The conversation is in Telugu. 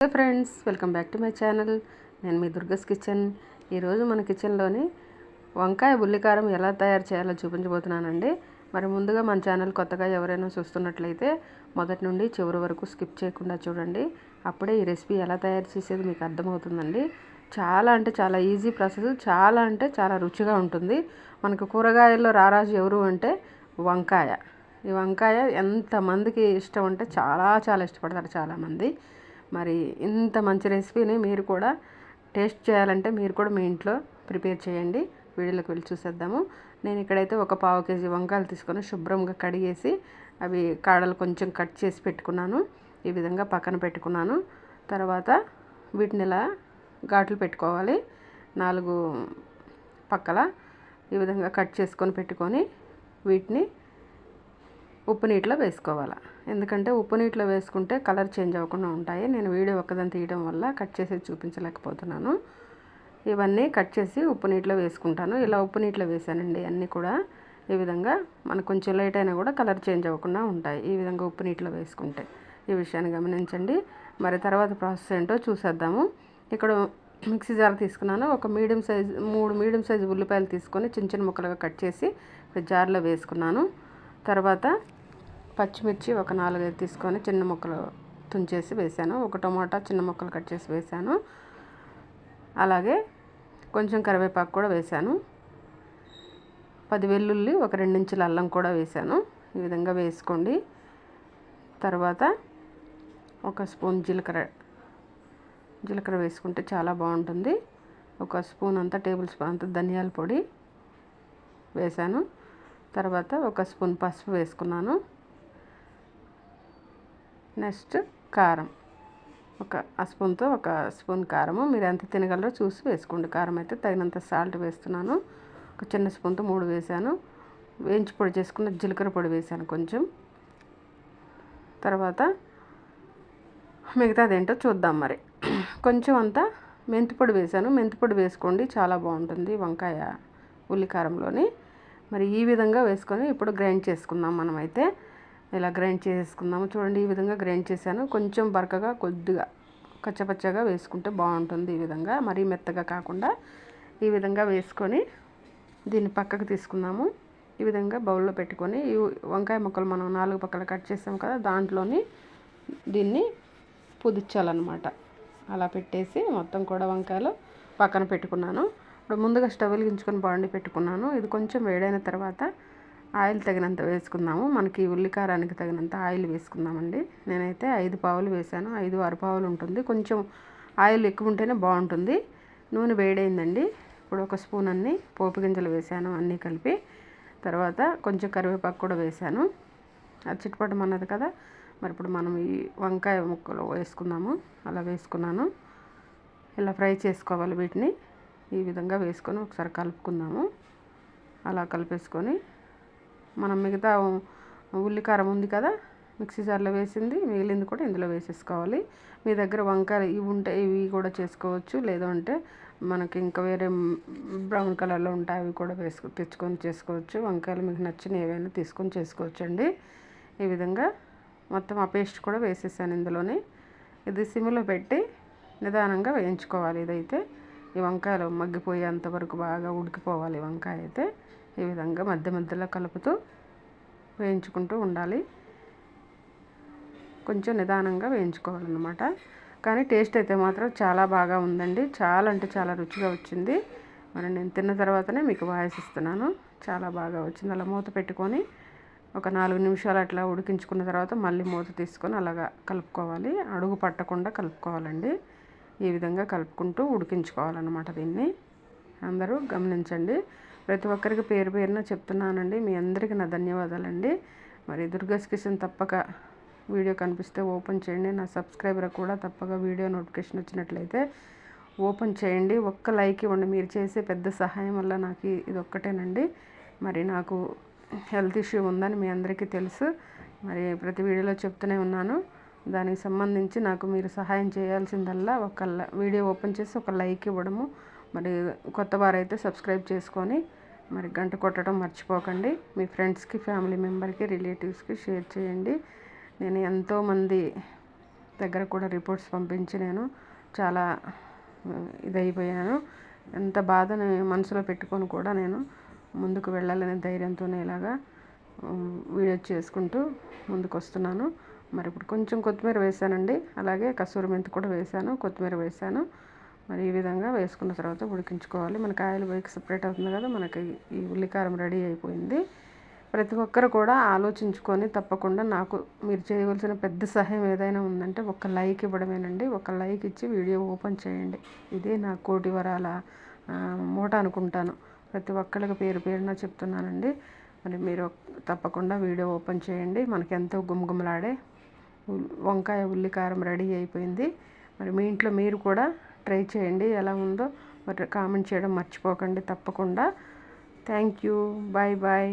Hello friends welcome back to my channel. నేను మీ దుర్గస్ కిచెన్. ఈరోజు మన కిచెన్లోని వంకాయ బుల్లికారం ఎలా తయారు చేయాలో చూపించబోతున్నానండి. మరి ముందుగా మన ఛానల్ కొత్తగా ఎవరైనా చూస్తున్నట్లయితే మొదటి నుండి చివరి వరకు స్కిప్ చేయకుండా చూడండి. అప్పుడే ఈ రెసిపీ ఎలా తయారు చేసేది మీకు అర్థమవుతుందండి. చాలా అంటే చాలా ఈజీ ప్రాసెస్ చాలా అంటే చాలా రుచిగా ఉంటుంది. మనకు కూరగాయల్లో రారాజు ఎవరు అంటే వంకాయ. ఈ వంకాయ ఎంతమందికి ఇష్టం అంటే చాలా చాలా ఇష్టపడతారు చాలామంది. మరి ఇంత మంచి రెసిపీని మీరు కూడా టేస్ట్ చేయాలంటే మీరు కూడా మీ ఇంట్లో ప్రిపేర్ చేయండి. వీడియోలోకి వెళ్ళి చూసేద్దాము. నేను ఇక్కడైతే ఒక పావు కేజీ వంకాయలు తీసుకొని శుభ్రంగా కడిగేసి అవి కాడలు కొంచెం కట్ చేసి పెట్టుకున్నాను. ఈ విధంగా పక్కన పెట్టుకున్నాను. తర్వాత వీటిని ఇలా ఘాట్లు పెట్టుకోవాలి. నాలుగు పక్కల ఈ విధంగా కట్ చేసుకొని పెట్టుకొని వీటిని ఉప్పు నీటిలో వేసుకోవాలి. ఎందుకంటే ఉప్పు నీటిలో వేసుకుంటే కలర్ చేంజ్ అవ్వకుండా ఉంటాయి. నేను వీడియో ఒక్కదాన్ని తీయడం వల్ల కట్ చేసి చూపించలేకపోతున్నాను. ఇవన్నీ కట్ చేసి ఉప్పు నీటిలో వేసుకుంటాను. ఇలా ఉప్పు నీటిలో వేసానండి అన్నీ కూడా. ఈ విధంగా మనకు కొంచెం లేట్ అయినా కూడా కలర్ చేంజ్ అవ్వకుండా ఉంటాయి ఈ విధంగా ఉప్పు నీటిలో వేసుకుంటే. ఈ విషయాన్ని గమనించండి. మరి తర్వాత ప్రాసెస్ ఏంటో చూసేద్దాము. ఇక్కడ మిక్సీ జార్ తీసుకున్నాను. ఒక మీడియం సైజ్ మూడు మీడియం సైజు ఉల్లిపాయలు తీసుకొని చిన్న చిన్న ముక్కలుగా కట్ చేసి జార్లో వేసుకున్నాను. తర్వాత పచ్చిమిర్చి ఒక నాలుగైదు తీసుకొని చిన్న ముక్కలు తుంచేసి వేసాను. ఒక టమాటా చిన్న ముక్కలు కట్ చేసి వేసాను. అలాగే కొంచెం కరివేపాకు కూడా వేసాను. పది వెల్లుల్లి ఒక రెండించుల అల్లం కూడా వేసాను. ఈ విధంగా వేసుకోండి. తర్వాత ఒక స్పూన్ జీలకర్ర జీలకర్ర వేసుకుంటే చాలా బాగుంటుంది. ఒక స్పూన్ అంతా టేబుల్ స్పూన్ అంతా ధనియాల పొడి వేసాను. తర్వాత ఒక స్పూన్ పసుపు వేసుకున్నాను. నెక్స్ట్ కారం. ఒక స్పూన్తో ఒక స్పూన్ కారము. మీరు ఎంత తినగలరో చూసి వేసుకోండి. కారం అయితే తగినంత సాల్ట్ వేస్తున్నాను. ఒక చిన్న స్పూన్తో మూడు వేసాను. వేయించి పొడి చేసుకున్న జీలకర్ర పొడి వేసాను కొంచెం. తర్వాత మిగతా అదేంటో చూద్దాం మరి. కొంచెం అంతా మెంతిపొడి వేసాను. మెంతిపొడి వేసుకోండి. చాలా బాగుంటుంది వంకాయ ఉల్లికారంలోని. మరి ఈ విధంగా వేసుకొని ఇప్పుడు గ్రైండ్ చేసుకుందాం మనమైతే. ఇలా గ్రైండ్ చేసేసుకుందాము. చూడండి ఈ విధంగా గ్రైండ్ చేశాను. కొంచెం బరకగా కొద్దిగా కచ్చపచ్చగా వేసుకుంటే బాగుంటుంది ఈ విధంగా. మరీ మెత్తగా కాకుండా ఈ విధంగా వేసుకొని దీన్ని పక్కకు తీసుకుందాము. ఈ విధంగా బౌల్లో పెట్టుకొని ఈ వంకాయ ముక్కలు మనం నాలుగు పక్కల కట్ చేసాం కదా దాంట్లోని దీన్ని పుదిచ్చాలన్నమాట. అలా పెట్టేసి మొత్తం కూడా వంకాయలు పక్కన పెట్టుకున్నాను. ఇప్పుడు ముందుగా స్టవ్ వెలిగించుకొని బాండి పెట్టుకున్నాను. ఇది కొంచెం వేడైన తర్వాత ఆయిల్ తగినంత వేసుకుందాము. మనకి ఉల్లికారానికి తగినంత ఆయిల్ వేసుకుందామండి. నేనైతే ఐదు పావులు వేసాను. ఐదు అరపావులు పావులు ఉంటుంది. కొంచెం ఆయిల్ ఎక్కువ ఉంటేనే బాగుంటుంది. నూనె వేడైందండి. ఇప్పుడు ఒక స్పూన్ అన్ని పోపు గింజలు వేసాను అన్నీ కలిపి. తర్వాత కొంచెం కరివేపాకు కూడా వేసాను. అది చిట్టుపట్టం అన్నది కదా. మరి ఇప్పుడు మనం ఈ వంకాయ ముక్కలు వేసుకుందాము. అలా వేసుకున్నాను. ఇలా ఫ్రై చేసుకోవాలి వీటిని. ఈ విధంగా వేసుకొని ఒకసారి కలుపుకుందాము. అలా కలిపేసుకొని మనం మిగతా ఉల్లికారం ఉంది కదా మిక్సీ జార్లో వేసింది మిగిలింది కూడా ఇందులో వేసేసుకోవాలి. మీ దగ్గర వంకాయలు ఇవి ఉంటే ఇవి కూడా చేసుకోవచ్చు లేదంటే మనకి ఇంకా వేరే బ్రౌన్ కలర్లో ఉంటాయి అవి కూడా వేసుకు తెచ్చుకొని చేసుకోవచ్చు. వంకాయలు మీకు నచ్చిన ఏవైనా తీసుకొని చేసుకోవచ్చు అండి ఈ విధంగా మొత్తం ఆ పేస్ట్ కూడా వేసేసాను ఇందులోనే. ఇది సిమ్లో పెట్టి నిదానంగా వేయించుకోవాలి ఇదైతే. ఈ వంకాయలు మగ్గిపోయేంత వరకు బాగా ఉడికిపోవాలి వంకాయ అయితే. ఈ విధంగా మధ్య మధ్యలో కలుపుతూ వేయించుకుంటూ ఉండాలి. కొంచెం నిదానంగా వేయించుకోవాలన్నమాట. కానీ టేస్ట్ అయితే మాత్రం చాలా బాగా ఉందండి. చాలా అంటే చాలా రుచిగా వచ్చింది. మరి నేను తిన్న తర్వాతనే మీకు వాయిస్ ఇస్తున్నాను. చాలా బాగా వచ్చింది. అలా మూత పెట్టుకొని ఒక నాలుగు నిమిషాలు అట్లా ఉడికించుకున్న తర్వాత మళ్ళీ మూత తీసుకొని అలాగా కలుపుకోవాలి. అడుగు పట్టకుండా కలుపుకోవాలండి. ఈ విధంగా కలుపుకుంటూ ఉడికించుకోవాలన్నమాట దీన్ని. అందరూ గమనించండి. ప్రతి ఒక్కరికి పేరు పేరున చెప్తున్నానండి. మీ అందరికీ నా ధన్యవాదాలండి. మరి దుర్గాస్ కిషన్ తప్పక వీడియో కనిపిస్తే ఓపెన్ చేయండి. నా సబ్స్క్రైబర్ కూడా తప్పక వీడియో నోటిఫికేషన్ వచ్చినట్లయితే ఓపెన్ చేయండి. ఒక్క లైక్ ఇవ్వండి. మీరు చేసే పెద్ద సహాయం వల్ల నాకు ఇది ఒక్కటేనండి మరి నాకు హెల్త్ ఇష్యూ ఉందని మీ అందరికీ తెలుసు. మరి ప్రతి వీడియోలో చెప్తూనే ఉన్నాను. దానికి సంబంధించి నాకు మీరు సహాయం చేయాల్సిందల్లా ఒక వీడియో ఓపెన్ చేసి ఒక లైక్ ఇవ్వడము. మరి కొత్త వారైతే సబ్స్క్రైబ్ చేసుకొని మరి గంట కొట్టడం మర్చిపోకండి. మీ ఫ్రెండ్స్కి ఫ్యామిలీ మెంబర్కి రిలేటివ్స్కి షేర్ చేయండి. నేను ఎంతోమంది దగ్గర కూడా రిపోర్ట్స్ పంపించి నేను చాలా ఇదైపోయాను. ఎంత బాధని మనసులో పెట్టుకొని కూడా నేను ముందుకు వెళ్ళాలనే ధైర్యంతోనే ఇలాగా వీడియో చేసుకుంటూ ముందుకు వస్తున్నాను మరి ఇప్పుడు కొంచెం కొత్తిమీర వేసానండి. అలాగే కసూరి మెంతి కూడా వేసాను కొత్తిమీర వేసాను. మరి ఈ విధంగా వేసుకున్న తర్వాత ఉడికించుకోవాలి. మనకి ఆయిల్ వేకి సపరేట్ అవుతుంది కదా మనకి ఈ ఉల్లికారం రెడీ అయిపోయింది. ప్రతి ఒక్కరు కూడా ఆలోచించుకొని తప్పకుండా నాకు మీరు చేయవలసిన పెద్ద సహాయం ఏదైనా ఉందంటే ఒక లైక్ ఇవ్వడమేనండి. ఒక లైక్ ఇచ్చి వీడియో ఓపెన్ చేయండి. ఇదే నా కోటి వరాల మూట అనుకుంటాను. ప్రతి ఒక్కరికి పేరు పేరున చెప్తున్నానండి. మరి మీరు తప్పకుండా వీడియో ఓపెన్ చేయండి. మనకి ఎంతో గుమగుమలాడే వంకాయ ఉల్లికారం రెడీ అయిపోయింది. మరి మీ ఇంట్లో మీరు కూడా ట్రై చేయండి ఎలా ఉందో మరి కామెంట్ చేయడం మర్చిపోకండి తప్పకుండా. Thank you. Bye bye.